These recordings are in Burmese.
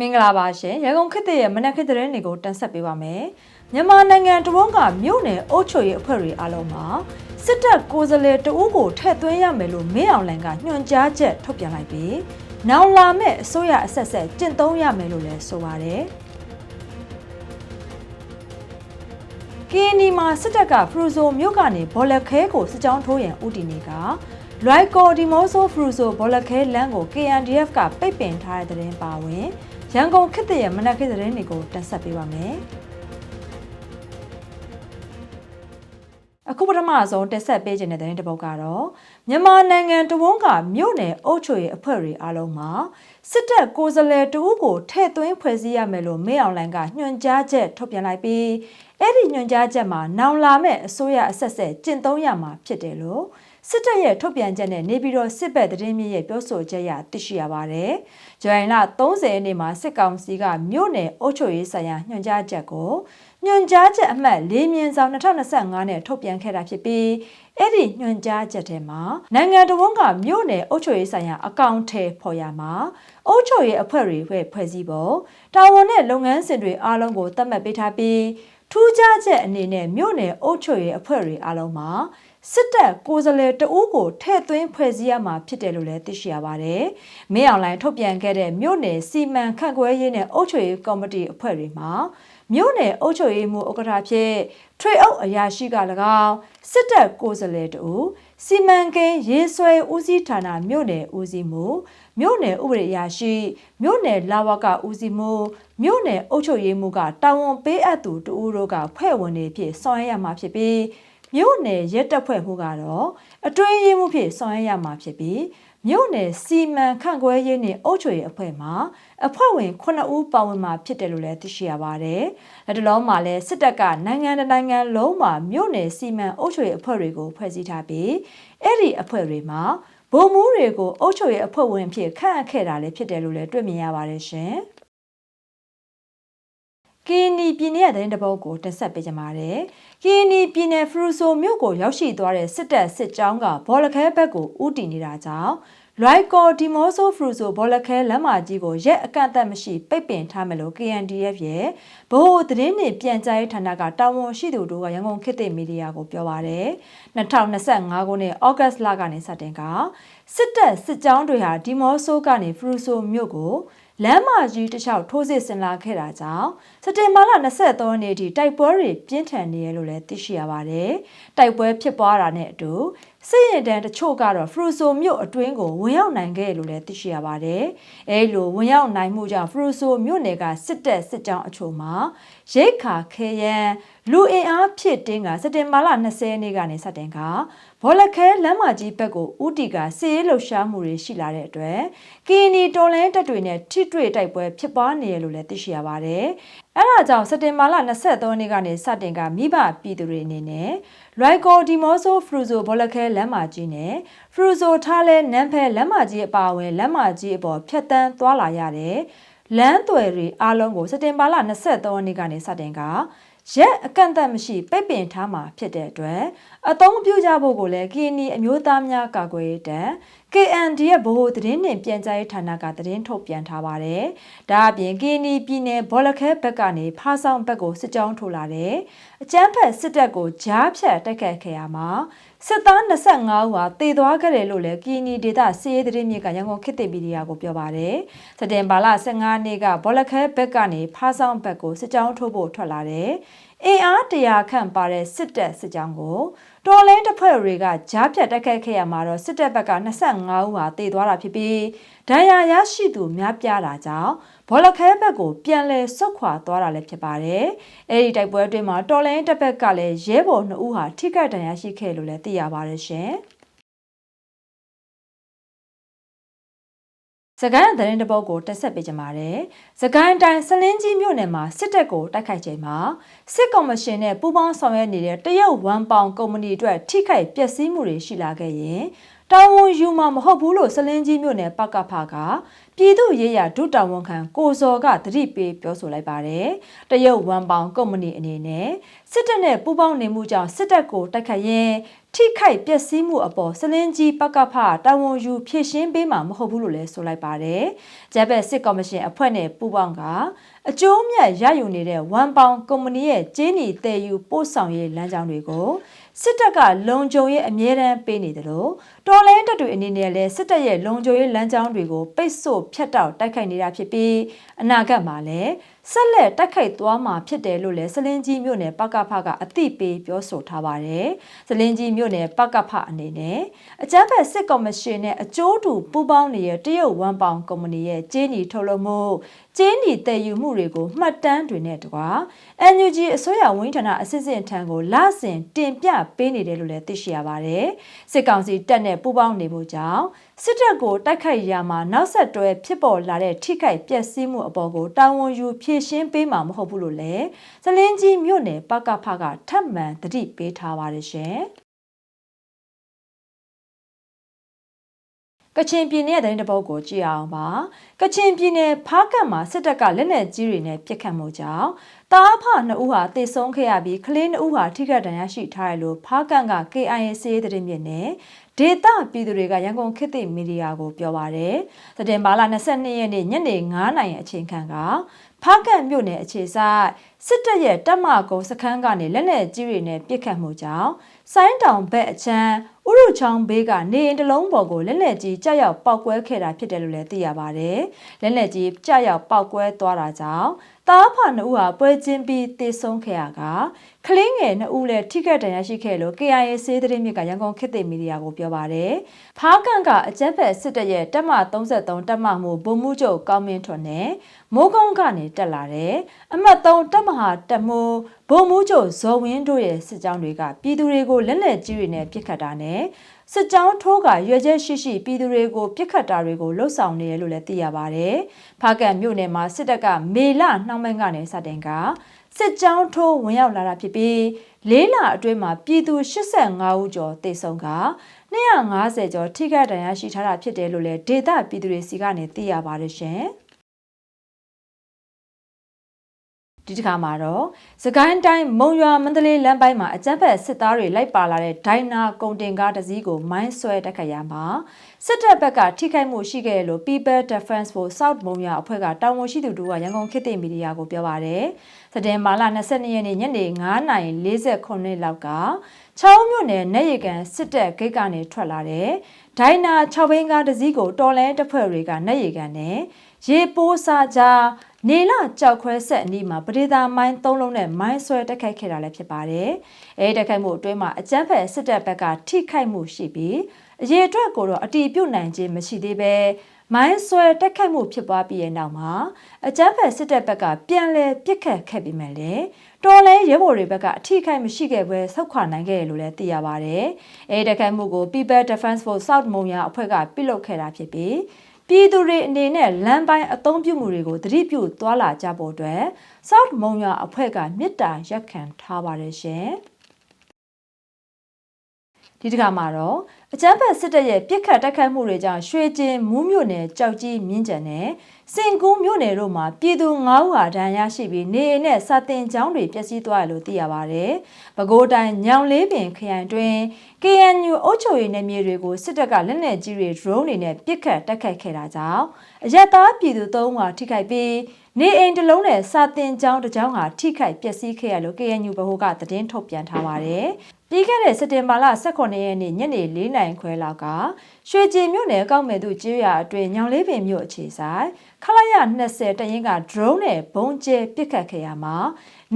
မင်္ဂလာပါရှင်ရန်ကုန်ခေတ်သစ်ရဲ့မနက်ခေတ်သတင်းတွေကိုတင်ဆက်ပေးပါမယ်မြန်မာနိုင်ငံတဝန်းကမြို့နယ်အုပ်ချုပ်ရေးအဖွဲ့တွေအားလုံးမှာစစ်တပ်ကိုယ်စားလှယ်တဦးကိုထည့်သွင်းရမယ်လို့မင်းအောင်လှိုင်ကညွှန်ကြားချက်ထုတ်ပြန်လိုက်ပြီးနောင်လာမဲ့အစိုးရအဆက်ဆက်ကျင့်သုံးရမယ်လို့လည်းဆိုပါတယ်ကီနီမှာစစ်တပ်ကဖရူဆိုမြို့ကနေဘော်လက်ခဲကိုစစ်ကြောင်းထိုးရန်ဦးတည်နေကလွိုက်ကိုဒီမိုဆိုဖရူဆိုဘော်လက်ခဲလမ်းကို KNDF ကပိတ်ပင်ထားတဲ့တဲ့ပါဝင် ရန်ကုန်ခေတ်သစ်ရဲ့မနက်ခေတ်သတင်းတွေကိုတင်ဆက်ပေးပါမယ်။အခုပထမဆုံးတက်ဆက်ပေးခြင်းတဲ့သတင်းတစ်ပုဒ်ကတော့မြန်မာနိုင်ငံတဝန်းကမြို့နယ်အုပ်ချုပ်ရေးအဖွဲ့တွေအားလုံးမှာစစ်တပ်ကိုယ်စားလှယ်တဦးကိုထည့်သွင်းဖွဲ့စည်းရမယ်လို့မေအောင်လိုင်ကညွှန်ကြားချက်ထုတ်ပြန်လိုက်ပြီးအဲ့ဒီညွှန်ကြားချက်မှာနောင်လာမဲ့အစိုးရအဆက်ဆက်ကျင့်သုံးရမှာဖြစ်တယ်လို့ စစ်တပ်ရဲ့ထုတ်ပြန်ချက်နဲ့နေပြည်တော်စစ်ဘက်သတင်းမြစ်ရဲ့ပြောဆိုချက်အရသိရှိရပါတယ်။ဇွန်လ30ရက်နေ့မှာစစ်ကောင်စီကမြို့နယ်အုပ်ချုပ်ရေးဆိုင်ရာညွှန်ကြားချက်ကိုညွှန်ကြားချက်အမှတ်၄မြင်းဆောင်2025နဲ့ထုတ်ပြန်ခဲ့တာဖြစ်ပြီးအဲ့ဒီညွှန်ကြားချက်ထဲမှာနိုင်ငံတော်ကမြို့နယ်အုပ်ချုပ်ရေးဆိုင်ရာအကောင့်ထဲပေါ်ရမှာအုပ်ချုပ်ရေးအဖွဲ့တွေဖွဲ့စည်းဖို့တာဝန်နဲ့လုပ်ငန်းစဉ်တွေအားလုံးကိုသတ်မှတ်ပေးထားပြီးထူးခြားချက်အနေနဲ့မြို့နယ်အုပ်ချုပ်ရေးအဖွဲ့တွေအားလုံးမှာ စစ်တပ်ကိုယ်စားလှယ်တဦးကိုထည့်သွင်းဖွဲ့စည်းရမှာဖြစ်တယ်လို့လည်းသိရှိရပါတယ်။မင်းအောင်လှိုင်ထုတ်ပြန်ခဲ့တဲ့မြို့နယ်စီမံခန့်ခွဲရေးနဲ့အုပ်ချုပ်ရေးကော်မတီအဖွဲ့တွေမှာမြို့နယ်အုပ်ချုပ်ရေးမှူးဥက္ကဋ္ဌဖြစ်ထွေအုပ်အရာရှိက၎င်းစစ်တပ်ကိုယ်စားလှယ်တူစီမံကိန်းရေးဆွဲဦးစီးဌာနမြို့နယ်ဦးစီးမှုမြို့နယ်ဥပဒေအရာရှိမြို့နယ်လာဝကဦးစီးမှုမြို့နယ်အုပ်ချုပ်ရေးမှူးကတာဝန်ပေးအပ်သူတူဦးတို့ကဖွဲ့ဝင်တွေဖြစ်ဆောင်ရွက်ရမှာဖြစ်ပြီး မြို့နယ်ရဲတပ်ဖွဲ့မှုကတော့အတွင်းရေးမှုဖြစ်ဆောင်ရွက်ရမှာဖြစ်ပြီးမြို့နယ်စီမံခန့်ခွဲရေးနှင့်အုပ်ချုပ်ရေးအဖွဲ့မှအဖွဲ့ဝင်9ဦးပါဝင်မှာဖြစ်တယ်လို့လည်းသိရှိရပါတယ်။လက်တလုံးမှာလည်းစစ်တပ်ကနိုင်ငံတနိုင်ငံလုံးမှာမြို့နယ်စီမံအုပ်ချုပ်ရေးအဖွဲ့တွေကိုဖွဲ့စည်းထားပြီးအဲ့ဒီအဖွဲ့တွေမှာဗိုလ်မှူးတွေကိုအုပ်ချုပ်ရေးအဖွဲ့ဝင်ဖြစ်ခန့်အပ်ခဲ့တာလည်းဖြစ်တယ်လို့လည်းတွေ့မြင်ရပါတယ်ရှင်။ကီ နီပြည်နယ်ရဲ့သတင်းတပုတ်ကိုတင်ဆက်ပေးကြပါမယ်။ကီနီပြည်နယ်ဖရူဆိုမြို့ကိုရောက်ရှိသွားတဲ့စစ်တပ်စစ်ကြောင်းကဘောလခဲဘက်ကိုဦးတည်နေတာကြောင့်လွိုက်ကော်ဒီမောဆိုဖရူဆိုဘောလခဲလမ်းမကြီးကိုရက်အကန့်အသတ်မရှိပိတ်ပင်ထားမယ်လို့ KNDF ရဲ့ဗဟိုသတင်းနှင့်ပြန်ကြားရေးဌာနကတာဝန်ရှိသူတို့ကရန်ကုန်ခေတ်သစ်မီဒီယာကိုပြောပါရယ်2025ခုနှစ်ဩဂတ်လကနေစတင်ကစစ်တပ်စစ်ကြောင်းတွေဟာဒီမောဆိုကနေဖရူဆိုမြို့ကို လမ်းမကြီးတစ်လျှောက်ထိုးစစ်ဆင်လာခဲ့တာကြောင့်စက်တင်ဘာလ23ရက်နေ့ထိတိုက်ပွဲတွေပြင်းထန်နေရလို့လည်းသိရှိရပါတယ်။တိုက်ပွဲဖြစ်ပွားတာနဲ့အတူစစ်ရင်တန်းတချို့ကတော့ဖရူဆိုမြို့အတွင်းကိုဝင်ရောက်နိုင်ခဲ့လို့လည်းသိရှိရပါတယ်။အဲလိုဝင်ရောက်နိုင်မှုကြောင့်ဖရူဆိုမြို့နယ်ကစစ်တပ်စစ်ကြောင်းအချို့မှာရိတ်ခါခဲယံလူအင်အားဖြစ်တင်းကစက်တင်ဘာလ20ရက်နေ့ကနေစတင်ကဘောလခဲလမ်းမကြီးဘက်ကိုဦးတီကစီးရဲလှုပ်ရှားမှုတွေရှိလာတဲ့အတွက်ကီနီတော်လင်းတပ်တွေနဲ့ထိတွေ့တိုက်ပွဲဖြစ်ပွားနေရလို့လည်းသိရှိရပါတယ်။ အဲဒါကြောင့်စက်တင်ဘာလ23ရက်နေ့ကနေစတင်ကမိဘပြည်သူတွေအနေနဲ့လွိုက်ကိုဒီမောဆိုဖရူဇိုဘောလခဲလမ်းမကြီးနဲ့ဖရူဇိုထားလဲနန်းဖဲလမ်းမကြီးအပါအဝင်လမ်းမကြီးအပေါ်ဖြတ်တန်းသွားလာရတဲ့လမ်းသွယ်တွေအားလုံးကိုစက်တင်ဘာလ23ရက်နေ့ကနေစတင်က ရက်အကန့်အသတ်မရှိပိတ်ပင်ထားမှာဖြစ်တဲ့အတွက်အသုံးပြုကြဖို့ကိုလည်းကီနီအမျိုးသားများကာကွယ်ရေးတပ် KND ရဲ့ဗဟိုသတင်းနှင့်ပြန်ကြားရေးဌာနကသတင်းထုတ်ပြန်ထားပါတယ်။ဒါအပြင်ကီနီပြည်နယ်ဘောလခဲဘက်ကနေဖားဆောင်ဘက်ကိုစစ်ကြောင်းထိုးလာတဲ့အကြမ်းဖက်စစ်တပ်ကိုကြားဖြတ်တိုက်ခတ်ခဲ့ရမှာ စစ်သား25ဦးဟာတည်သွားခဲ့တယ်လို့လည်းကီနီဒေတာစီးရေးသတင်းမြစ်ကရန်ကုန်ခေတ်သစ်မီဒီယာကိုပြောပါတယ်။စက်တင်ဘာလ15နေ့ကဘောလခဲဘက်ကနေဖားဆောင်ဘက်ကိုစစ်ကြောင်းထိုးဖို့ထွက်လာတဲ့အင်အားတရာခန့်ပါတဲ့စစ်တပ်စစ်ကြောင်းကိုတော်လင်းတစ်ဖွဲ့တွေကကြားဖြတ်တိုက်ခိုက်ခဲ့ရမှာတော့စစ်တပ်ဘက်က25ဦးဟာတေသွားတာဖြစ်ပြီးဒဏ်ရာရရှိသူများပြားတာကြောင့် ဘောလခဲဘက်ကိုပြန်လည်ဆုတ်ခွာသွားတာလည်းဖြစ်ပါတယ်။အဲဒီတိုက်ပွဲအတွင်းမှာတော်လင်းတစ်ဘက်ကလည်းရဲဘော်2ဦးဟာထိခိုက်ဒဏ်ရာရှိခဲ့လို့လည်းသိရပါတယ်ရှင်။စကိုင်းသတင်းတပုတ်ကိုတက်ဆက်ပေးကြပါမယ်။စကိုင်းတိုင်းစလင်းကြီးမြို့နယ်မှာစစ်တပ်ကိုတိုက်ခိုက်ချိန်မှာစစ်ကော်မရှင်နဲ့ပူးပေါင်းဆောင်ရွက်နေတဲ့တရုတ်ဝမ်ပေါင်ကုမ္ပဏီအတွက်ထိခိုက်ပျက်စီးမှုတွေရှိလာခဲ့ရင် တာဝန်ယူမှာမဟုတ်ဘူးလို့စလင်းကြီးမြို့နယ်ပကဖကပြည်သူ့ရေးရာဒုတာဝန်ခံကိုစော်ကတတိပေးပြောဆိုလိုက်ပါတယ်။တရုတ်ဝန်ပေါင်ကုမ္ပဏီအနေနဲ့စစ်တပ်နဲ့ပူးပေါင်းနေမှုကြောင့်စစ်တပ်ကိုတိုက်ခတ်ရင်းထိခိုက်ပျက်စီးမှုအပေါ်စလင်းကြီးပကဖတာဝန်ယူဖြည့်ရှင်းပေးမှာမဟုတ်ဘူးလို့လည်းဆိုလိုက်ပါတယ်။ဂျပန်စစ်ကော်မရှင်အဖွဲ့နဲ့ပူးပေါင်းကအကျိုးမြတ်ရယူနေတဲ့ဝန်ပေါင်ကုမ္ပဏီရဲ့ကျင်းနီတည်ယူပို့ဆောင်ရေးလမ်းကြောင်းတွေကိုစစ်တပ်ကလုံခြုံရေးအမြဲတမ်းပေးနေတယ်လို့ တော်လိုင်းတပ်တွေအနေနဲ့လည်းစစ်တပ်ရဲ့လုံခြုံရေးလမ်းကြောင်းတွေကိုပိတ်ဆို့ဖျက်တောက်တိုက်ခိုက်နေတာဖြစ်ပြီးအနာဂတ်မှာလည်းဆက်လက်တိုက်ခိုက်သွားမှာဖြစ်တယ်လို့လည်းစလင်းကြီးမြို့နယ်ပကဖကအသိပေးပြောဆိုထားပါတယ်။စလင်းကြီးမြို့နယ်ပကဖအနေနဲ့အကြမ်းဖက်စစ်ကော်မရှင်နဲ့အကျိုးတူပူးပေါင်းနေတဲ့တရုတ်ဝန်ပေါင်ကုမ္ပဏီရဲ့ကျင်းနီထုတ်လုပ်မှုကျင်းနီတည်ယူမှုတွေကိုမှတ်တမ်းတွေနဲ့တကွာ NUG အစိုးရဝန်ထမ်းအစစ်စစ်ထံကိုလစဉ်တင်ပြပေးနေတယ်လို့လည်းသိရှိရပါတယ်။စစ်ကောင်စီတပ်နဲ့ပူးပေါင်းနေဖို့ကြောင့်စစ်တပ်ကိုတိုက်ခိုက်ရမှာနောက်ဆက်တွဲဖြစ်ပေါ်လာတဲ့ထိခိုက်ပျက်စီးမှုအပေါ်ကိုတာဝန်ယူဖြည့်ရှင်းပေးမှာမဟုတ်ဘူးလို့လည်းစလင်းကြီးမြို့နယ်ပကဖကထပ်မံတတိပေးထားပါတယ်ရှင်။ ကချင်ပြည်နယ်ရဲ့တိုင်းတစ်ပုတ်ကိုကြည့်အောင်ပါကချင်ပြည်နယ်ဖားကတ်မှာစစ်တပ်ကလက်နက်ကြီးတွေနဲ့ပစ်ခတ်မှုကြောင့်တားဖနှစ်ဦးဟာတေဆုံးခဲ့ရပြီးကလေးနှစ်ဦးဟာထိခိုက်ဒဏ်ရာရှိထားတယ်လို့ဖားကတ်က KIA စေးသတင်းမြစ်နဲ့ဒေတာပြည်သူတွေကရန်ကုန်ခေတ်သစ်မီဒီယာကိုပြောပါရယ်။တတင်ဘာလ22ရက်နေ့ညနေ9:00နာရီအချိန်ခန့်ကဖားကတ်မြို့နယ်အခြေဆိုင် စစ်တပ်ရဲ့တပ်မကုန်းစခန်းကနေလက်နက်ကြီးတွေနဲ့ပစ်ခတ်မှုကြောင့်ဆိုင်းတောင်ဘက်အချမ်းဥရုချောင်းဘေးကနေအိမ်တလုံးပေါ်ကိုလက်လက်ကြီးကြောက်ရောက်ပောက်ကွဲခဲ့တာဖြစ်တယ်လို့လည်းသိရပါတယ်။လက်လက်ကြီးကြောက်ရောက်ပောက်ကွဲသွားတာကြောင့်တားဖာနှစ်ဦးဟာပွဲချင်းပြီးတေဆုံးခဲ့ရကကလင်းငယ်နှစ်ဦးလည်းထိခိုက်ဒဏ်ရာရှိခဲ့လို့ KIA စေးသတင်းမြစ်ကရန်ကုန်ခေတ်သစ်မီဒီယာကိုပြောပါတယ်။ဖားကန်ကအကြက်ဖက်စစ်တပ်ရဲ့တပ်မ33တပ်မမှုဗိုလ်မှူးချုပ်ကောင်းမင်းထွန်းနဲ့မိုးကုန်းကနေတက်လာတဲ့အမှတ်3တပ်မဟာတပ်မှုဗိုလ်မှူးချုပ်ဇော်ဝင်းတို့ရဲ့စစ်ကြောင်းတွေကပြည်သူတွေကိုလက်လက်ကြီးတွေနဲ့ပစ်ခတ်တာနဲ့စစ်ကြောင်းထိုးကရွေချက်ရှိရှိပြည်သူတွေကိုပြစ်ခတ်တာတွေကိုလှုပ်ဆောင်နေတယ်လို့လည်းသိရပါဗျ။ဖားကန်မြို့နယ်မှာစစ်တပ်ကမေလနှောင်းပိုင်းကနေစတင်ကစစ်ကြောင်းထိုးဝင်ရောက်လာတာဖြစ်ပြီးလေးလအတွင်းမှာပြည်သူ85ဦးကျော်တေဆုံးက250ကျော်ထိခိုက်ဒဏ်ရာရှိထားတာဖြစ်တယ်လို့လည်းဒေသပြည်သူတွေစီကနေသိရပါတယ်ရှင်။ ဒီတစ်ခါမှာတော့စကိုင်းတိုင်းမုံရွာမန္တလေးလမ်းပိုင်းမှာအကြမ်းဖက်စစ်သားတွေလိုက်ပါလာတဲ့ဒိုင်နာကုန်တင်ကားတစ်စီးကိုမိုင်းဆွဲတက်ခတ်ရမှာစစ်တပ်ဘက်ကထိခိုက်မှုရှိခဲ့လို့ People Defense Force South မုံရွာအဖွဲ့ကတာဝန်ရှိသူတို့ကရန်ကုန်ခေတ်သစ်မီဒီယာကိုပြောပါတယ်။စက်တင်ဘာလ22ရက်နေ့ညနေ9:48လောက်ကချောင်းမြို့နယ်နေရကန်စစ်တပ်ဂိတ်ကနေထွက်လာတဲ့ဒိုင်နာ6ဘင်းကားတစ်စီးကိုတော်လဲတပ်ဖွဲ့တွေကနေရကန်နဲ့ ရေပိုးစာကြားနေလကြောက်ခွဲဆက်အနီးမှာပဒေသာမိုင်း၃လုံးနဲ့မိုင်းဆွဲတက်ခိုက်ခဲ့တာလည်းဖြစ်ပါတယ်။အဲဒီတက်ခိုက်မှုအတွင်းမှာအကြမ်းဖက်စစ်တပ်ဘက်ကထိခိုက်မှုရှိပြီးအရေးအတွက်ကိုတော့အတီးပြုတ်နိုင်ခြင်းမရှိသေးပဲမိုင်းဆွဲတက်ခိုက်မှုဖြစ်ပွားပြီးတဲ့နောက်မှာအကြမ်းဖက်စစ်တပ်ဘက်ကပြန်လည်ပစ်ခတ်ခဲ့ပြီးမှလည်းတော်လဲရဲဘော်တွေဘက်ကအထိခိုက်မရှိခဲ့ဘဲဆုတ်ခွာနိုင်ခဲ့တယ်လို့လည်းသိရပါတယ်။အဲဒီတက်ခိုက်မှုကို People Defense Force South မုံရအဖွဲ့ကပြုလုပ်ခဲ့တာဖြစ်ပြီး ပြည်သူတွေအနေနဲ့လမ်းပိုင်းအသုံးပြုမှုတွေကိုသတိပြုသွားလာကြဖို့အတွက် South မုံရွာအဖွဲ့ကမြစ်တာရက်ခံထားပါတယ်ရှင်။ ဒီတစ်ခါမှာတော့အကြမ်းဖက်စစ်တပ်ရဲ့ပြစ်ခတ်တိုက်ခိုက်မှုတွေကြောင့်ရွှေကျင်မူးမြို့နယ်ကြောက်ကြီးမြင်းကျန်နဲ့စင်ကူးမြို့နယ်တို့မှာပြည်သူ9ဦးဟာဒဏ်ရာရှိပြီးနေအိမ်နဲ့စာတင်ကျောင်းတွေပျက်စီးသွားတယ်လို့သိရပါဗျ။ပဲခူးတိုင်းညောင်လေးပင်ခရိုင်တွင် KNU အုပ်ချုပ်ရေးနယ်မြေတွေကိုစစ်တပ်ကလက်နက်ကြီးတွေ drone တွေနဲ့ပစ်ခတ်တိုက်ခိုက်ခဲ့တာကြောင့်အရက်သားပြည်သူ3ဦးဟာထိခိုက်ပြီးနေအိမ်တစ်လုံးနဲ့စာတင်ကျောင်းတစ်ကျောင်းဟာထိခိုက်ပျက်စီးခဲ့ရလို့ KNU ဗဟိုကသတင်းထုတ်ပြန်ထားပါတယ်။ ပြီးခဲ့တဲ့စက်တင်ဘာလ18ရက်နေ့ညနေ4နာရီခွဲလောက်ကရွှေကျင်မြို့နယ်ကောက်မယ်သူကျေးရွာအတွင်းညောင်လေးပင်မြို့အခြေဆိုင်ခလာရ20တရင်က drone နဲ့ဘုံကျဲပစ်ခတ်ခဲ့ရမှာ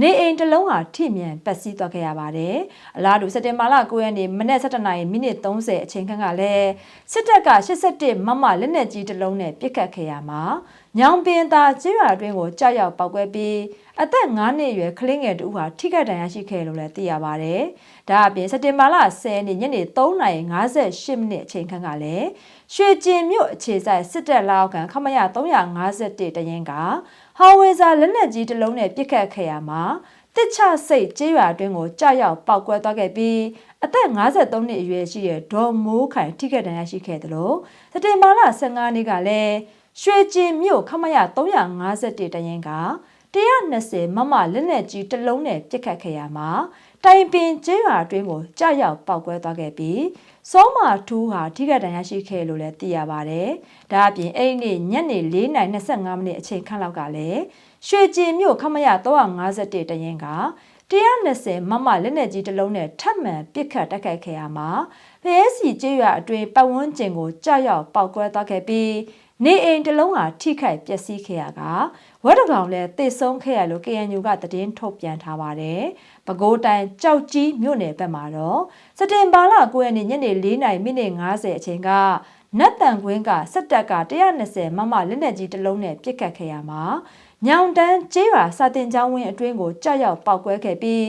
နေအိမ်တစ်လုံးဟာထိမြန်ပက်စီးသွားခဲ့ရပါတယ်။အလားတူစက်တင်ဘာလ9ရက်နေ့မနက်7:00နာရီမိနစ်30အချိန်ခန့်ကလည်းစစ်တပ်က81မမလက်နက်ကြီးတစ်လုံးနဲ့ပစ်ခတ်ခဲ့ရမှာညောင်ပင်သာကျေးရွာအတွင်းကိုကြောက်ရောက်ပောက်ကွဲပြီးအသက်9နှစ်အရွယ်ကလေးငယ်တူဟာထိခိုက်ဒဏ်ရာရှိခဲ့လို့လည်းသိရပါတယ်။ဒါအပြင်စက်တင်ဘာလ10ရက်နေ့ညနေ3:58မိနစ်အချိန်ခန့်ကလည်းရွှေကျင်မြို့အခြေဆိုင်စစ်တပ်လက်အောက်ခံခမရ351တရင်က ဟောင်ဝေဇာလက်နက်ကြီးတစ်လုံးနဲ့ပစ်ခတ်ခဲ့ရမှာတစ်ချစိတ်ကျေးရွာအတွင်းကိုကြောက်ရောက်ပောက်ကွဲသွားခဲ့ပြီးအသက်53နှစ်အရွယ်ရှိတဲ့ဒေါ်မိုးခိုင်ထိခိုက်ဒဏ်ရာရှိခဲ့တယ်လို့စက်တင်ဘာလ15ရက်နေ့ကလည်းရွှေကျင်မြို့ခမရ351တရင်က120မမလက်နက်ကြီးတစ်လုံးနဲ့ပြစ်ခတ်ခဲ့ရမှာတိုင်ပင်ကျေးရွာအတွင်းကိုကြာရောက်ပောက်ကွဲသွားခဲ့ပြီး စောမာထူးဟာထိခိုက်ဒဏ်ရာရှိခဲ့လို့လည်းသိရပါတယ်။ဒါအပြင်အဲ့ဒီနေ့ညနေ4:25မိနစ်အချိန်ခန့်လောက်ကလည်းရွှေကျင်မြို့ခမရ351တရင်က120မမလက်နက်ကြီးတစ်လုံးနဲ့ထပ်မံပစ်ခတ်တိုက်ခိုက်ခဲ့ရမှာဖဲစီကျေးရွာအတွင်းပတ်ဝန်းကျင်ကိုကြာရောက်ပောက်ကွဲသွားခဲ့ပြီးနေအိမ်တစ်လုံးဟာထိခိုက်ပျက်စီးခဲ့ရကဝက်တကောင်လည်းတိတ်ဆုံးခဲ့ရလို့ KNU ကသတင်းထုတ်ပြန်ထားပါတယ်။ ပဲခူးတိုင်းကြောက်ကြီးမြို့နယ်ဘက်မှာတော့စက်တင်ဘာလ9ရက်နေ့ညနေ4:50မိနစ်50အချိန်ကနတ်တန်ကွင်းကစက်တက်က120မမလက်နက်ကြီးတစ်လုံးနဲ့ပစ်ခတ်ခဲ့ရမှာညောင်တန်းကျေးရွာစာတင်ကျောင်းဝင်းအတွင်းကိုကြောက်ရောက်ပောက်ကွဲခဲ့ပြီး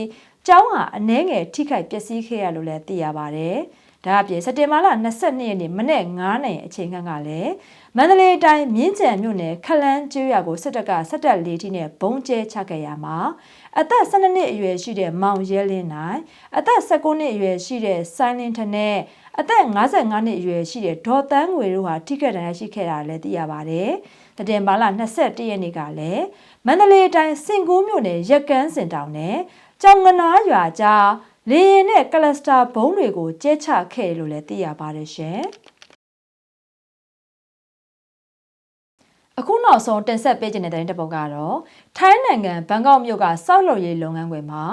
ကျောင်းဟာအနှဲငယ်ထိခိုက်ပျက်စီးခဲ့ရလို့လည်းသိရပါတယ်။ ဒါအပြင်စက်တင်ဘာလ22ရက်နေ့မနေ့9နိုင်အချိန်ခန့်ကလည်းမန္တလေးတိုင်းမြင်းကြံမြို့နယ်ခလန်းကျွော်ကိုစစ်တပ်ကစစ်တပ်လေးထိနဲ့ဘုံကျဲချခဲ့ရမှာအသက်12နှစ်အရွယ်ရှိတဲ့မောင်ရဲလင်းနိုင်အသက်19နှစ်အရွယ်ရှိတဲ့ဆိုင်းလင်းထနဲ့အသက်55နှစ်အရွယ်ရှိတဲ့ဒေါ်တန်းငွေတို့ဟာထိခိုက်ဒဏ်ရာရှိခဲ့တာလည်းသိရပါတယ်။တတင်ဘာလ21ရက်နေ့ကလည်းမန္တလေးတိုင်းစင်ကူးမြို့နယ်ရက်ကန်းစင်တောင်နဲ့ကြောင်ငနာရွာကြား လေရင်နဲ့ကလစတာဘုံတွေကိုကျဲချခဲ့လို့လည်းသိရပါတယ်ရှင်။အခုနောက်ဆုံးတင်ဆက်ပေးခြင်းတဲ့တဲ့ပုံကတော့ထိုင်းနိုင်ငံဘန်ကောက်မြို့ကစောက်လုပ်ရေးလုပ်ငန်းခွင်မှာ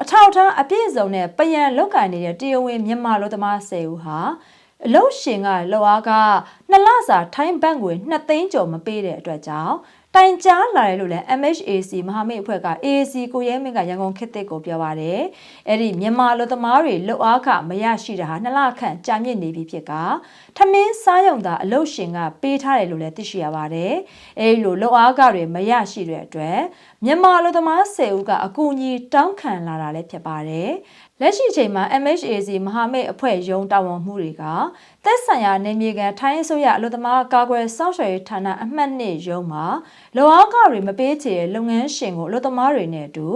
အထောက်ထားအပြည့်အစုံနဲ့ပယံလောက်ကင်နေတဲ့တရဝင်းမြန်မာလူသမား၁၀ဦးဟာအလုတ်ရှင်ကလောအားကနှစ်လစာထိုင်းဘတ်ငွေ2သိန်းကျော်မပေးတဲ့အတွက်ကြောင့် တိုင်ကြားလာတယ်လို့လည်း MHAC မဟာမိတ်အဖွဲ့က AAC ကိုရဲမင်းကရန်ကုန်ခေတ်သစ်ကိုပြောပါတယ်။အဲ့ဒီမြန်မာလူသမားတွေလှုပ်အားခမရရှိတာဟာနှစ်လခန့်ကြာမြင့်နေပြီဖြစ်ကထမင်းစားရုံသာအလုတ်ရှင်ကပေးထားတယ်လို့လည်းသိရှိရပါတယ်။အဲ့ဒီလိုလှုပ်အားခတွေမရရှိတဲ့အတွက်မြန်မာလူသမား10ဦးကအကူအညီတောင်းခံလာတာလည်းဖြစ်ပါတယ်။ လက်ရှိချိန်မှာ MHAC မဟာမိတ်အဖွဲ့ရုံးတာဝန်မှုတွေကသက်ဆိုင်ရာနေမြေကန်ထိုင်းအစိုးရအလို့သမားကာကွယ်စောင့်ရှောက်ရေးဌာနအမှတ်နှစ်ရုံးမှာလောအားကတွေမပေးချေတဲ့လုပ်ငန်းရှင်ကိုအလို့သမားတွေနဲ့အတူ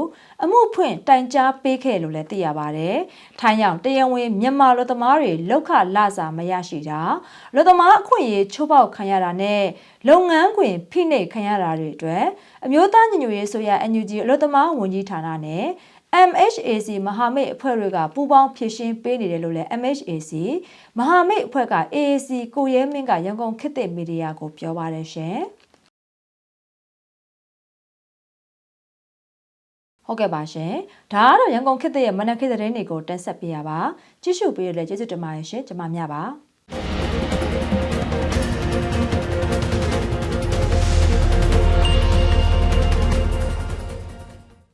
အမှုဖွင့်တိုင်ကြားပေးခဲ့လို့လည်းသိရပါတယ်။ထိုင်းရောက်တရဝင်းမြန်မာအလို့သမားတွေလောက်ခလစာမရရှိတာအလို့သမားအခွင့်အရေးချိုးဖောက်ခံရတာနဲ့လုပ်ငန်းခွင်ဖိနှိပ်ခံရတာတွေအတွက်အမျိုးသားညီညွတ်ရေးဆိုရ NUG အလို့သမားဝန်ကြီးဌာနနဲ့ MHAC မဟာမိတ်အဖွဲ့တွေကပူးပေါင်းဖြည့်ရှင်းပေးနေတယ်လို့လည်း MHAC မဟာမိတ်အဖွဲ့က AAC ကိုရဲမင်းကရန်ကုန်ခေတ်သစ်မီဒီယာကိုပြောပါတယ်ရှင်ဟုတ်ကဲ့ပါရှင်ဒါကတော့ရန်ကုန်ခေတ်သစ်ရဲ့မနက်ခေတ်သတင်းတွေကိုတင်ဆက်ပေးရပါကြည့်ရှုပေးရတဲ့ကျေးဇူးတင်ပါတယ်ရှင်ကျွန်မမြပါ